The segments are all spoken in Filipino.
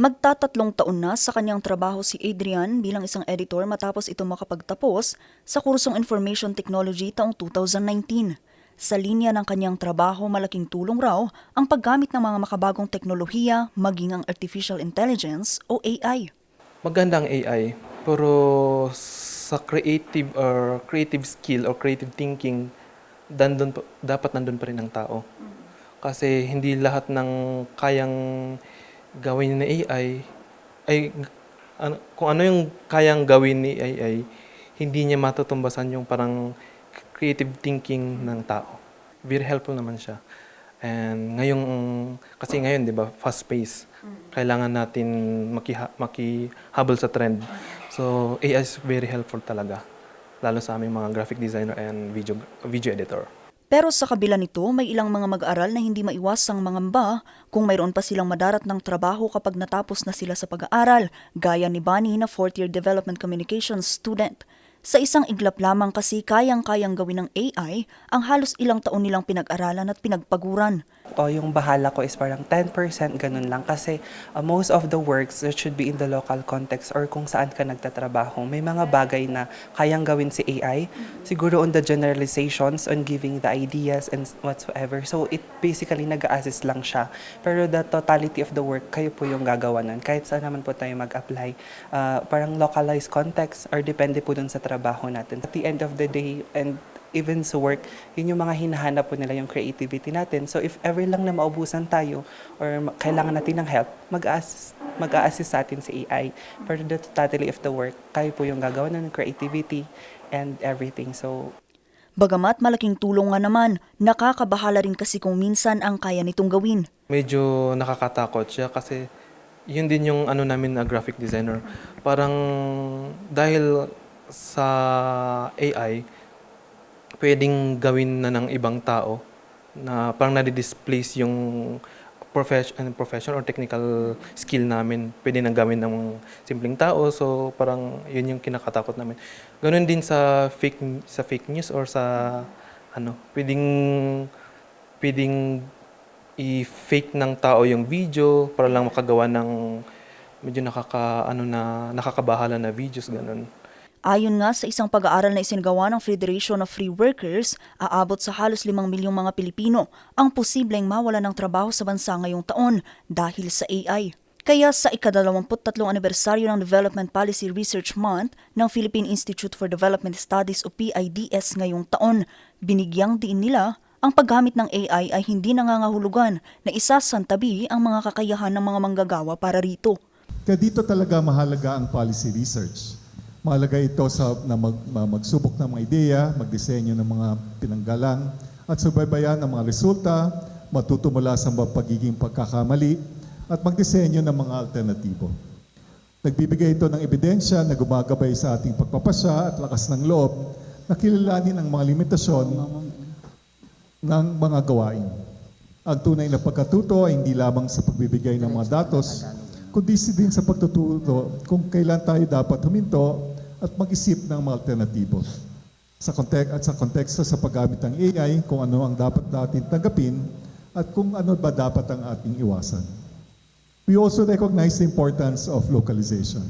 Magtatatlong taon na sa kanyang trabaho si Adrian bilang isang editor matapos ito makapagtapos sa kursong Information Technology taong 2019. Sa linya ng kanyang trabaho, malaking tulong raw ang paggamit ng mga makabagong teknolohiya maging ang artificial intelligence o AI. Maganda ang AI, pero sa creative or creative skill or creative thinking, dandun, pa- dapat nandun pa rin ang tao. Kasi hindi lahat ng kayang gawin ni AI ay ano, kung ano yung kayang gawin ni AI, hindi niya matutumbasan yung parang creative thinking ng tao. Very helpful naman siya. And ngayong, kasi ngayon, di ba, fast pace. Kailangan natin makiha, makihabol sa trend. So, AI is very helpful talaga. Lalo sa aming mga graphic designer and video, video editor. Pero sa kabila nito, may ilang mga mag-aral na hindi maiwasang mangamba kung mayroon pa silang madarat ng trabaho kapag natapos na sila sa pag-aaral, gaya ni Bunny na fourth-year Development Communications student. Sa isang iglap lamang kasi kayang-kayang gawin ng AI ang halos ilang taon nilang pinag-aralan at pinagpaguran. o yung bahala ko is parang 10% ganun lang kasi uh, most of the works that should be in the local context or kung saan ka nagtatrabaho. May mga bagay na kayang gawin si AI siguro on the generalizations on giving the ideas and whatsoever. So it basically nag-assist lang siya. Pero the totality of the work kayo po yung gagawa nun. Kahit saan naman po tayo mag-apply uh, parang localized context or depende po dun sa trabaho natin at the end of the day and even sa work, yun yung mga hinahanap po nila yung creativity natin. So if ever lang na maubusan tayo or kailangan natin ng help, mag-assist, mag-assist sa atin si AI. Pero the totality of the work, kayo po yung gagawa ng creativity and everything. So Bagamat malaking tulong nga naman, nakakabahala rin kasi kung minsan ang kaya nitong gawin. Medyo nakakatakot siya kasi yun din yung ano namin na graphic designer. Parang dahil sa AI, pwedeng gawin na ng ibang tao na parang nadi-displace yung profession, profession or technical skill namin. Pwede nang gawin ng simpleng tao. So parang yun yung kinakatakot namin. Ganun din sa fake sa fake news or sa ano, pwedeng pwedeng i-fake ng tao yung video para lang makagawa ng medyo nakaka ano na nakakabahala na videos ganun. Ayon nga sa isang pag-aaral na isinagawa ng Federation of Free Workers, aabot sa halos 5 milyong mga Pilipino ang posibleng mawala ng trabaho sa bansa ngayong taon dahil sa AI. Kaya sa ikadalawamput-tatlong anibersaryo ng Development Policy Research Month ng Philippine Institute for Development Studies o PIDS ngayong taon, binigyang diin nila ang paggamit ng AI ay hindi nangangahulugan na isasantabi ang mga kakayahan ng mga manggagawa para rito. Kaya dito talaga mahalaga ang policy research. Mahalaga ito sa na mag, ma- magsubok ng mga ideya, magdisenyo ng mga pinanggalang, at subaybayan ang mga resulta, matuto mula sa pagiging pagkakamali, at magdisenyo ng mga alternatibo. Nagbibigay ito ng ebidensya na gumagabay sa ating pagpapasya at lakas ng loob na kilalanin ang mga limitasyon ng mga gawain. Ang tunay na pagkatuto ay hindi lamang sa pagbibigay ng mga datos, kundi din sa pagtututo kung kailan tayo dapat huminto at mag-isip ng mga alternatibo. Sa kontek at sa konteksto sa paggamit ng AI, kung ano ang dapat natin tanggapin at kung ano ba dapat ang ating iwasan. We also recognize the importance of localization.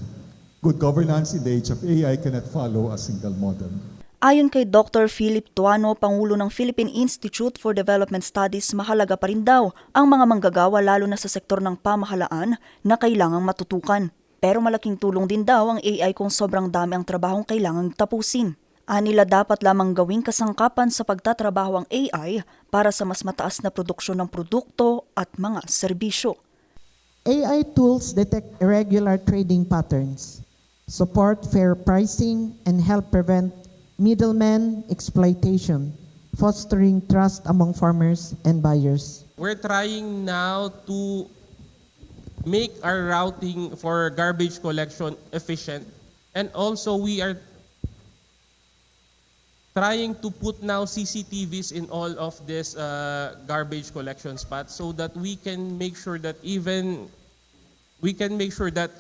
Good governance in the age of AI cannot follow a single model. Ayon kay Dr. Philip Tuano, Pangulo ng Philippine Institute for Development Studies, mahalaga pa rin daw ang mga manggagawa lalo na sa sektor ng pamahalaan na kailangang matutukan. Pero malaking tulong din daw ang AI kung sobrang dami ang trabahong kailangang tapusin. Anila dapat lamang gawing kasangkapan sa pagtatrabaho ang AI para sa mas mataas na produksyon ng produkto at mga serbisyo. AI tools detect irregular trading patterns, support fair pricing, and help prevent middleman exploitation, fostering trust among farmers and buyers. We're trying now to make our routing for garbage collection efficient. And also we are trying to put now CCTVs in all of these uh, garbage collection spots so that we can make sure that even we can make sure that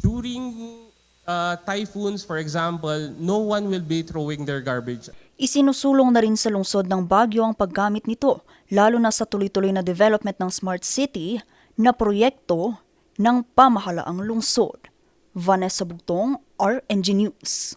during uh, typhoons, for example, no one will be throwing their garbage Isinusulong na rin sa lungsod ng Baguio ang paggamit nito, lalo na sa tuloy-tuloy na development ng smart city na proyekto ng pamahalaang lungsod. Vanessa Bugtong, RNG News.